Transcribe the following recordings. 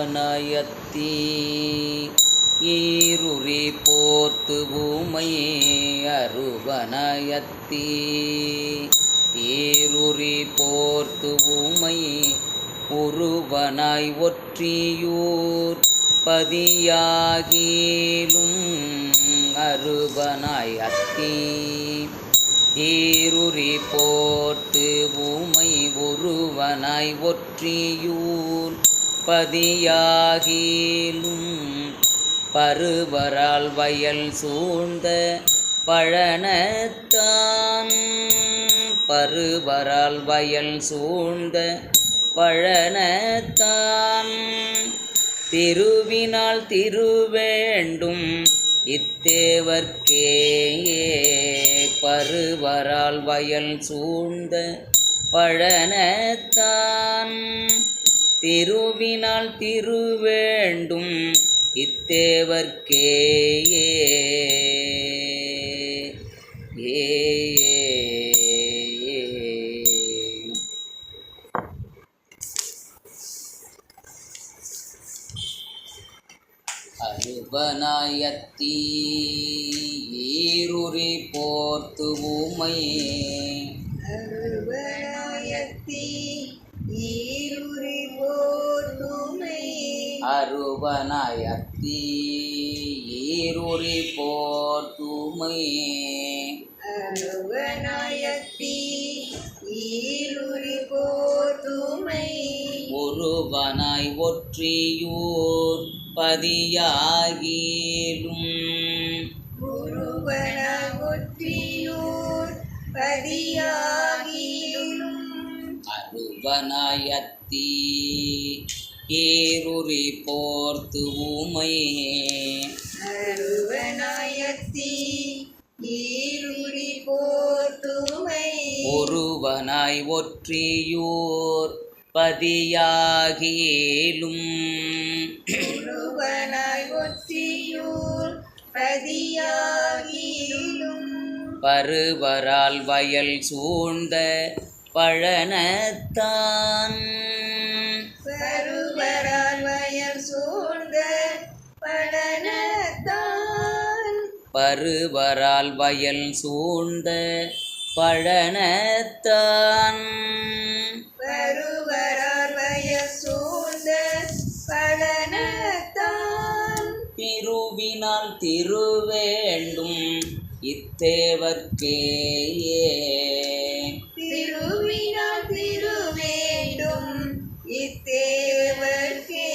அருவனயத்தீ ஈருரி போர்த்து பூமை அருவனயத்தீ. ஈருரி போர்த்து பூமை உருவனாய் ஒற்றியூர் பதியாகிலும் அருவனாய் அத்தி ஈருரி போர்த்து பூமை உருவனாய் ஒற்றியூர் பதியாகிலும் பருவரால் வயல் சூழ்ந்த பழனத்தான். பருவரால் வயல் சூழ்ந்த பழனத்தான். திருவினால் திருவேண்டும் இத்தேவர்க்கேயே. பருவரால் வயல் சூழ்ந்த பழனத்தான். திருவினால் திருவேண்டும் இத்தேவர்க்கே. ஏ அருவனாயத்தீ ஈருரி போர்த்து ஊமை அருவனாயத்தீ ஈருரி போர்த்துமை அருவனாயத்தி ஈருரி போர்த்துமை ஒருவனாய் ஒற்றியூர் பதியாகிலும். ஒற்றியூர் பதியாகிலும். அருவனாயத்தீ ஈருரி போர்த்து ஊமை அருவனாயத்தி ஈருரி போர்த்துமை ஒருவனாய் ஒற்றியூர் பதியாகிலும் குருவனாய் ஒற்றியூர் பதியாகிலும் பருவரால் வயல் சூழ்ந்த பழனத்தான். பருவரால் பருவரால் வயல் சூழ்ந்த பழனத்தான். பருவரால் வயல் சூழ்ந்த பழனத்தான். திருவினால் திருவேண்டும் இத்தேவர்க்கே திருவினால் திருவேண்டும் இத்தேவர்க்கே.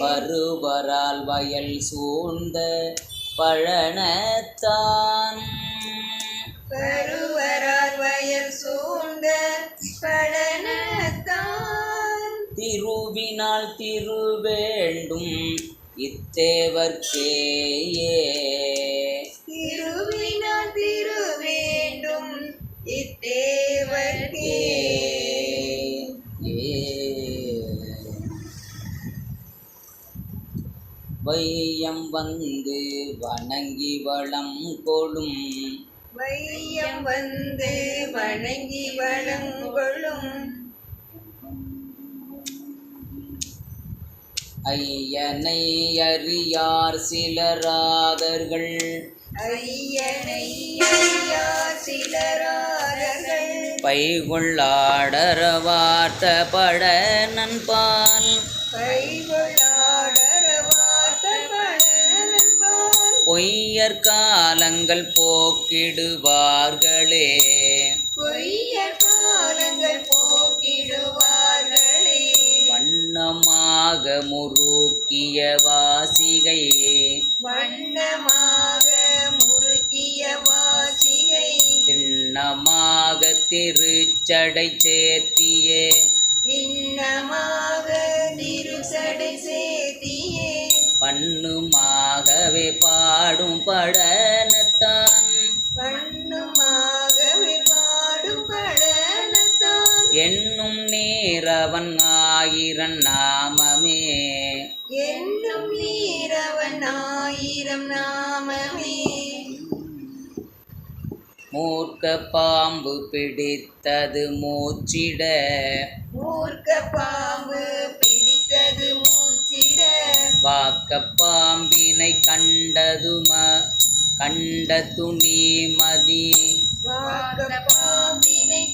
பருவரால் வயல் சூழ்ந்த பழனத்தான். பருவரால் வயல் சூழ்ந்த பழனத்தான். திருவினால் திருவேண்டும் இத்தேவர்க்கே வையம் வந்து வணங்கி வளம் கொடும் வையம் வந்து வணங்கி வளங்கொள்ளும் ஐயனை அறியார் சிலராதர்கள். ஐயனை ஐயா சிலராரர்கள் பைகொள்ளாடர வார்த்த பட நண்பால். கைகொள்ளாடர பொய்யற் காலங்கள் போக்கிடுவார்களே. பொய்யர் காலங்கள் போக்கிடுவார்களே. வண்ணமாக முறுக்கிய வாசிகை. வண்ணமாக முறுக்கிய வாசிகை. திண்ணமாக திருச்சடை சேர்த்தியே. இன்னமாக திருசடை சேத்தியே பண்ணுமாகவே பாடும் படனத்தான். என்னும் நீரவன் ஆயிரன் நாமமே. என்னும் நீரவன் ஆயிரம் நாமமே. மூர்க்க பாம்பு பிடித்தது மூச்சிட. மூர்க்க பாம்பு பிடித்தது மூச்சிட வாக்கப் பாம்பினை கண்டதும கண்ட துணி மதி. வாக்கப்பாம்பினை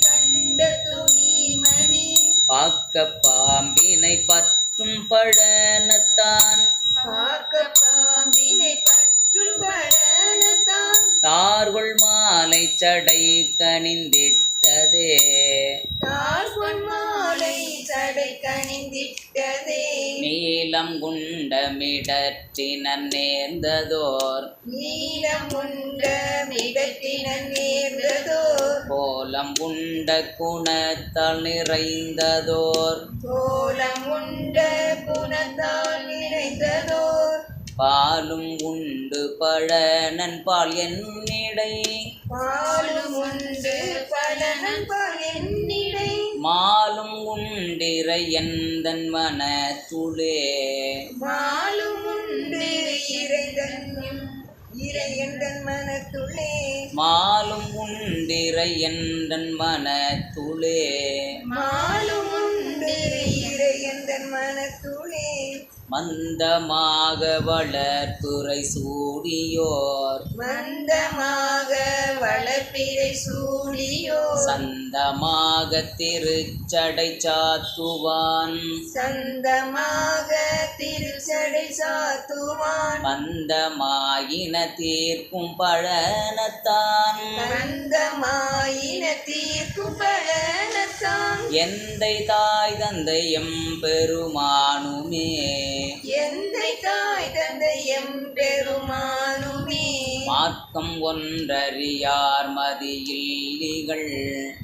பாக்கப் பாம்பினை பற்றும் பழனத்தான். பார்க்கப்பாம்பினை பற்றும் படனத்தான் தார்கொள் மாலை சடை கனிந்திட்டதே. தார்பொன் மாலை சடை கணிந்திட்டதே நீலம் குண்டமிடற்றின நேர்ந்ததோர். நீலம் உண்ட மிடத்தினன் நேர்ந்ததோ கோலம் உண்ட குணத்தால் நிறைந்ததோர். கோலம் உண்ட குணத்தால் நிறைந்ததோ பாலும் உண்டு பழனன் பால் என்னிடை. பாலும் உண்டு பலனன் பால் என்னிடை. மாலும் உண்டிரை எந்தன் மனத்துளே மாலும் உண்டு இறைதன் இறையந்தன் மனத்துளே மாலும் உண்டிரை எந்தன் மனத்துளே மாலும் உண்டு இறையந்தன் மனத்துளே மந்தமாக வளர்த்துறை சூடியோர். மந்தமாக வளர்ப்பிறை சூழியோ சந்தமாக திருச்சடை சாத்துவான். சந்தமாக திருச்சடை சாத்துவான். பந்தமாயின தீர்க்கும் பழனத்தான். கந்தமாயின தீர்க்கும் பழனத்தான். எந்தை தாய் தந்தை எம்பெருமானுமே எந்தை தாய் தந்தை எம்பெருமானுமே மார்க்கம் ஒன்றறியார் மதியில்லிகள்.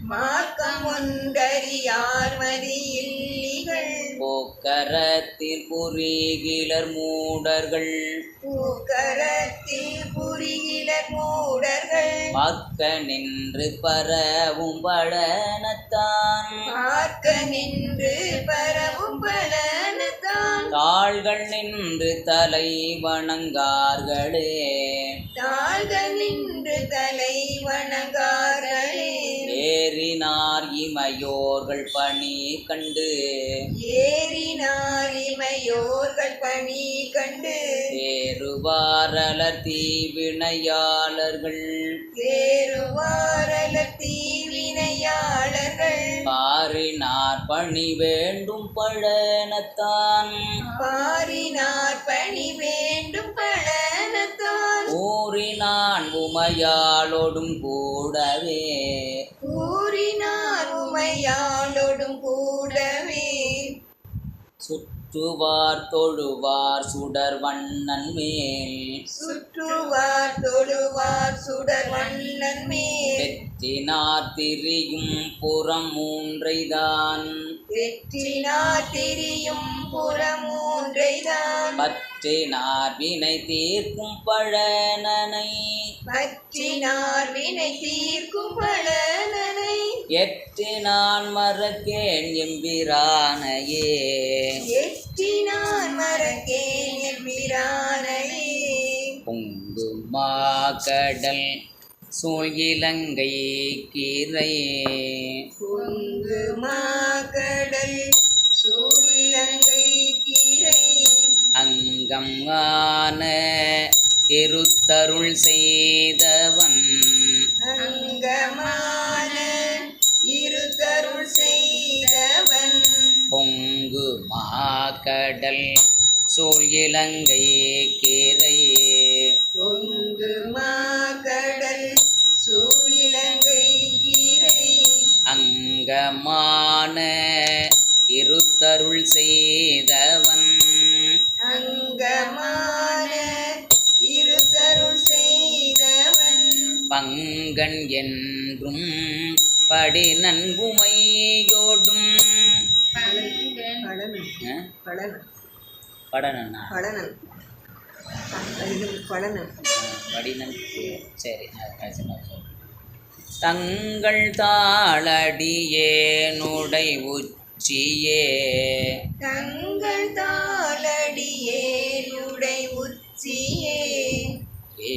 மார்க்கம் ஒன்றறியார் மதியில்லிகள். போக்கரத்தில் புரிகிலர் மூடர்கள். பூக்கரத்தில் புரிகிலர் மூடர்கள். பக்க நின்று பரவும் பழனத்தான் பார்க்க நின்று பரவும் பலனத்தான் தாள்கள் நின்று தலை வணங்கார்களே. தாழ்க நின்று தலை வணங்கார்களே. ஏறினார் இமையோர்கள் பணி கண்டு. ஏறினார் இமையோர்கள் பணி கண்டு. ஏறுவாரலர் தீவினையாளர்கள். தேருவாரல தீவினையாளர்கள் பாரினார் பணி வேண்டும் பழனத்தான். பாரினார் பணி வேண்டும் பலனத்தான் ஊறினான் உமையாளோடும் கூடவே. கூறினார் உமையாளோடும் கூடவே. சுற்றுவார் தொழுவார் சுடர் வண்ணன் மேல். சுற்றுவார் தொழுவார் சுடர் வண்ணன் மேல். வெற்றினார் திரியும் புறம் மூன்றைதான். வெற்றினார் திரியும் புறமூன்றைதான் பற்றினார் வினை தீர்க்கும் பழனனை. பற்றினார் வினை தீர்க்கும் பலனனை எற்றினான் மறக்கேன் எம்பிரானையே. எற்றினார் மறக்கேன் எம்பிரானையே பொங்குமா கடல் சூழ் இலங்கை கீரை. பொங்கு மாகடல் சூழிலங்கை கீரை. அங்கம் ஆன இருத்தருள் செய்தவன். அங்கமான மாக்கடல் சூழ் இலங்கை கீரை பொங்கு மாகடல் சூழிலங்கை கீரை. அங்கமான இருத்தருள் செய்தவன். அங்கமான இருதருள் செய்தவன். பங்கன் என்றும் படி நன்குமையோடும் படனம் படனண்ணா படனம் படனம் படினன் சரி. தங்கள் தாளடியே நுடை உச்சியே. தங்கள் தாளடியே உடை உச்சியே. ஏ